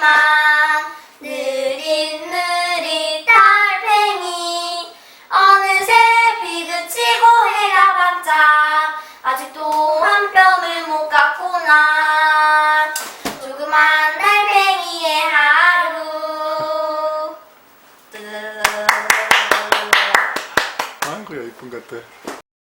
하지만 느린 느린 달팽이 어느새 비그치고 해가 반짝. 아직도 한 뼘을 못 갔구나. 조그만 달팽이의 하루. 아이고 예쁜 것들